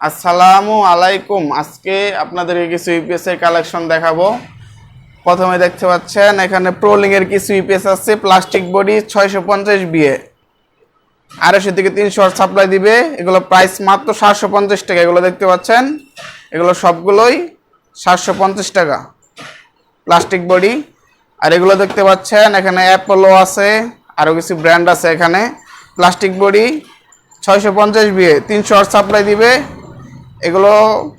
আসসালামু আলাইকুম। আজকে আপনাদেরকে কিছু ইউপিএস এর কালেকশন দেখাবো। প্রথমে দেখতে পাচ্ছেন, এখানে প্রোলিং এর কিছু ইউপিএস আছে। প্লাস্টিক বডি ছয়শো পঞ্চাশ বিয়ে আড়াইশো থেকে তিনশো সাপ্লাই দিবে। এগুলো প্রাইস মাত্র সাতশো পঞ্চাশ টাকা। এগুলো দেখতে পাচ্ছেন, এগুলো সবগুলোই সাতশো পঞ্চাশ টাকা। প্লাস্টিক বডি আর এগুলো দেখতে পাচ্ছেন, এখানে অ্যাপোলো আছে। আরও কিছু ব্র্যান্ড আছে এখানে। প্লাস্টিক বডি ছয়শো পঞ্চাশ বিয়ে তিনশো সাপ্লাই দিবে। এগুলো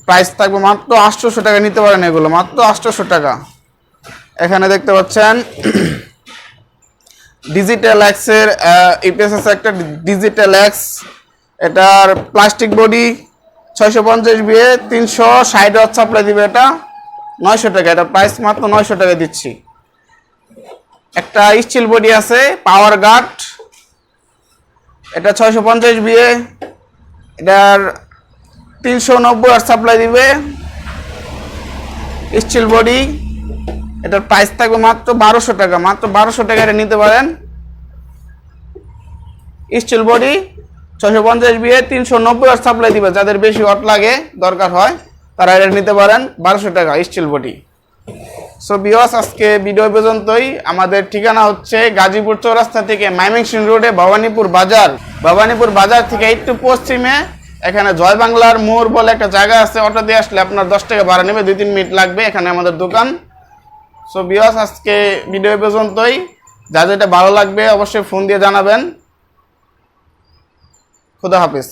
প্রাইস থাকবে মাত্র আটশোশো টাকা, নিতে পারেন এগুলো, মাত্র আটশোশো টাকা। এখানে দেখতে পাচ্ছেন ডিজিটাল এক্সের ইপিএস আছে একটা ডিজিটাল অ্যাক্স এটার প্লাস্টিক বডি ছয়শো পঞ্চাশ বিয়ে তিনশো ষাট ওয়াট সাপ্লাই দিবে এটা, নয়শো টাকা, এটা প্রাইস মাত্র নয়শো টাকা দিচ্ছি। একটা স্টিল বডি আছে পাওয়ার গার্ড এটা ছয়শো পঞ্চাশ বিয়ে এটার তিনশো নব্বই ওয়াট সাপ্লাই দিবে। স্টিল বডি এটার প্রাইস থাকবে মাত্র বারোশো টাকা। মাত্র বারোশো টাকা এটা নিতে পারেন। স্টিল বডি ছশো পঞ্চাশ বিয়ে তিনশো নব্বই ওয়াট সাপ্লাই দিবে। যাদের বেশি ওয়াট লাগে, দরকার হয়, তারা এটা নিতে পারেন। বারোশো টাকা স্টিল বডি সো বিওয়াস আজকে ভিডিও পর্যন্তই। আমাদের ঠিকানা হচ্ছে গাজীপুর চৌরাস্তা থেকে মাইমিংসিং রোডে, ভবানীপুর বাজার। ভবানীপুর বাজার থেকে একটু পশ্চিমে এখানে জয় বাংলার মোড় বলে একটা জায়গা আছে, অটো দিয়ে আসলে আপনার দশ টাকা ভাড়া নেবে দুই তিন মিনিট লাগবে এখানে আমাদের দোকান। সো বিয়স আজকে ভিডিও পর্যন্তই। যা যেটা ভালো লাগবে, অবশ্যই ফোন দিয়ে জানাবেন। খুদা হাফিজ।